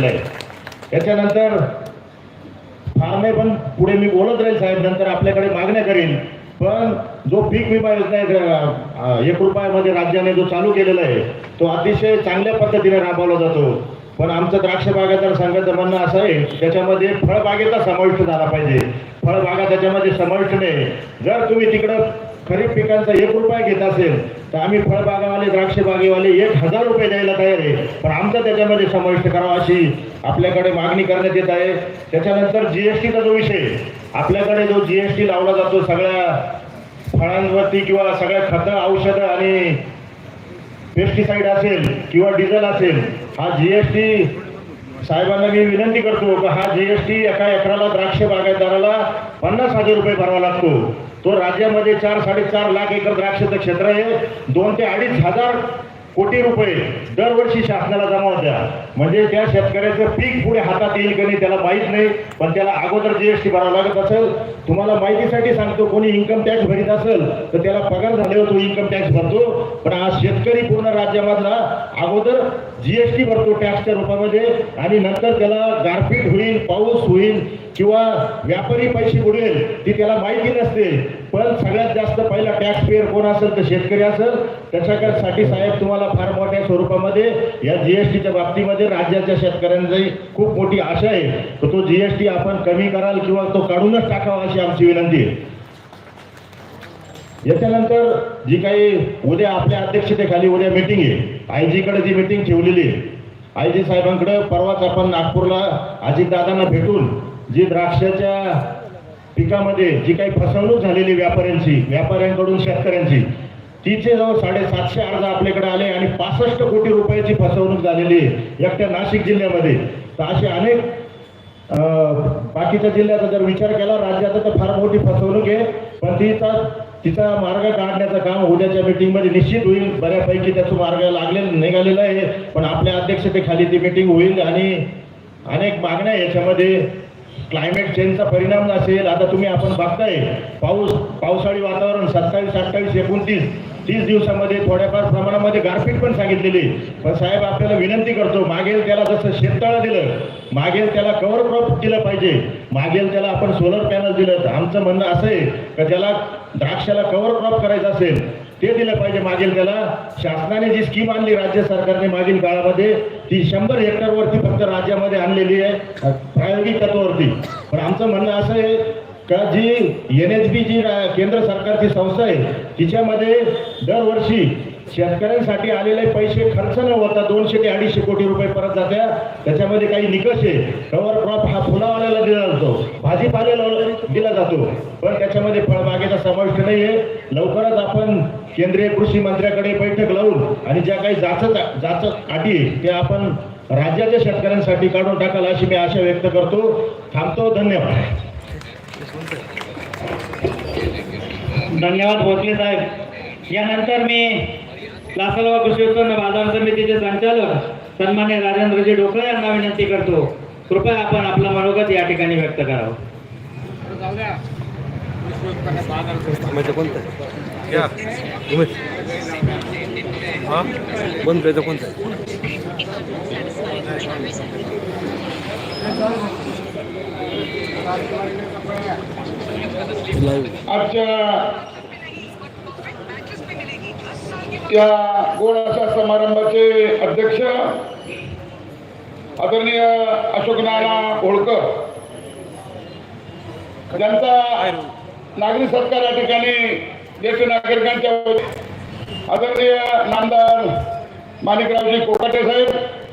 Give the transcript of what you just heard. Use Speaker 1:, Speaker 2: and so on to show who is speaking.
Speaker 1: त्याच्यानंतर फार नाही पण पुढे मी बोलत राहील साहेब नंतर आपल्याकडे मागण्या करीन. पण जो पीक विमा योजना आहे, एक रुपयामध्ये राज्याने जो चालू केलेला आहे तो अतिशय चांगल्या पद्धतीने राबवला जातो. पण आमचं द्राक्ष बागायतदार संघाचं म्हणणं असं आहे त्याच्यामध्ये फळबागेचा समाविष्ट झाला पाहिजे. फळबागा त्याच्यामध्ये समाविष्ट नाही. जर तुम्ही तिकडं खरीप पिकांचा एक रुपया घेत असेल तर आम्ही फळबागावाले द्राक्ष बागेवाले एक हजार रुपये द्यायला तयार आहे. पण आमचा त्याच्यामध्ये समाविष्ट करावा अशी आपल्याकडे मागणी करण्यात येत आहे. त्याच्यानंतर जी एस टीचा जो विषय आपल्याकडे जो जी एस टी लावला जातो सगळ्या फळांवरती किंवा सगळ्या खतं औषधं आणि पेस्टिसाईड असेल किंवा डिझेल असेल हा जी एस टी साहेबांना मी विनंती करतो की हा टी एका एकराला द्राक्ष बागायतदाराला पन्नास हजार रुपये भरावा लागतो. तो राज्यामध्ये चार साडेचार लाख एकर द्राक्षाचं क्षेत्र आहे. दोन ते अडीच हजार कोटी रुपये दरवर्षी शासनाला जमा होत्या. म्हणजे त्या शेतकऱ्याचं पीक पुढे हातात येईल की नाही त्याला माहीत नाही पण त्याला अगोदर जीएसटी भरावा लागत असेल. तुम्हाला माहितीसाठी सांगतो कोणी इन्कम टॅक्स भरीत असेल तर त्याला पगार झाल्यावर तो इन्कम टॅक्स भरतो. पण आज शेतकरी पूर्ण राज्यामधला अगोदर जीएसटी भरतो टॅक्सच्या रूपामध्ये आणि नंतर त्याला गारपीट होईल पाऊस होईल किंवा व्यापारी पैसे बुडेल ती त्याला माहिती नसते. पण सगळ्यात जास्त पहिला टॅक्स पेअर कोण असेल? तर शेतकरी असेल. त्याच्यासाठी साहेब तुम्हाला फार मोठ्या स्वरूपामध्ये या जीएसटीच्या बाबतीमध्ये राज्याच्या शेतकऱ्यांची खूप मोठी आशा आहे. तर तो जीएसटी आपण कमी कराल किंवा तो काढूनच टाकावा अशी आमची विनंती आहे. याच्यानंतर जी काही उद्या आपल्या अध्यक्षतेखाली उद्या मीटिंग आहे. आयजीकडे जी मीटिंग ठेवलेली आहे. आयजी साहेबांकडे परवाच आपण नागपूरला अजितदादांना भेटून जी द्राक्षाच्या पिकामध्ये जी काही फसवणूक झालेली व्यापाऱ्यांची व्यापाऱ्यांकडून शेतकऱ्यांची तिचे जवळ साडेसातशे अर्ज आपल्याकडे आले आणि पासष्ट कोटी रुपयाची फसवणूक झालेली आहे एकट्या नाशिक जिल्ह्यामध्ये. तर असे अनेक बाकीच्या जिल्ह्याचा जर विचार केला राज्याचा तर फार मोठी फसवणूक आहे पण तिचा तिचा मार्ग काढण्याचं काम उद्याच्या मीटिंगमध्ये निश्चित होईल. बऱ्यापैकी त्याचं मार्ग लागले निघालेला आहे पण आपल्या अध्यक्षतेखाली ती मीटिंग होईल आणि अनेक मागण्या याच्यामध्ये. क्लायमेट चेंजचा परिणाम असेल आता तुम्ही आपण बघताय पाऊस पावसाळी वातावरण सत्तावीस अठ्ठावीस एकोणतीस तीस दिवसामध्ये थोड्याफार प्रमाणामध्ये गारपीट पण सांगितलेली पण साहेब आपल्याला विनंती करतो मागेल त्याला जसं शेततळं दिलं मागेल त्याला कव्हर क्रॉप दिलं पाहिजे मागेल त्याला आपण सोलर पॅनल दिलं तर आमचं म्हणणं असं आहे का त्याला द्राक्षाला कव्हर क्रॉप करायचं असेल ते दिलं पाहिजे मागेल त्याला. शासनाने जी स्कीम आणली राज्य सरकारने मागील काळामध्ये ती शंभर हेक्टरवरती फक्त राज्यामध्ये आणलेली आहे प्रायोगिक तत्वावरती. पण आमचं म्हणणं असं आहे का जी एन एच बी जी रा- केंद्र सरकारची संस्था आहे तिच्यामध्ये दरवर्षी शेतकऱ्यांसाठी आलेले पैसे खर्च न होता दोनशे ते अडीचशे कोटी रुपये परत जात्या. त्याच्यामध्ये काही निकष आहे. कवर क्रॉप हा फुलावाल्याला दिला जातो. भाजीपाल्याला दिला जातो. पण त्याच्यामध्ये फळबागेचा समाविष्ट नाही आहे. लवकरच आपण केंद्रीय कृषी मंत्र्याकडे बैठक लावून आणि ज्या काही जाचक जाचक अटी ते त्या आपण राज्याच्या शेतकऱ्यांसाठी काढून टाकाल अशी मी आशा व्यक्त करतो. थांबतो. धन्यवाद.
Speaker 2: धन्यवाद भोसले साहेब. यानंतर मी लासलगाव कृषी उत्पन्न बाजार समितीचे संचालक सन्मान्य राजेंद्रजी डोकळे यांना विनंती करतो. कृपया आपण आपलं मनोगत या ठिकाणी व्यक्त करावं.
Speaker 3: कोणतं घ्या उमेश हा बंद करायचं कोणतं आहे लाईव्ह
Speaker 4: आजच्या या गोळाच्या समारंभाचे अध्यक्ष आदरणीय अशोक नाना होळकर ज्यांचा नागरी सत्कार या ठिकाणी ज्येष्ठ नागरिकांच्या आदरणीय नामदार माणिकरावजी कोकाटे साहेब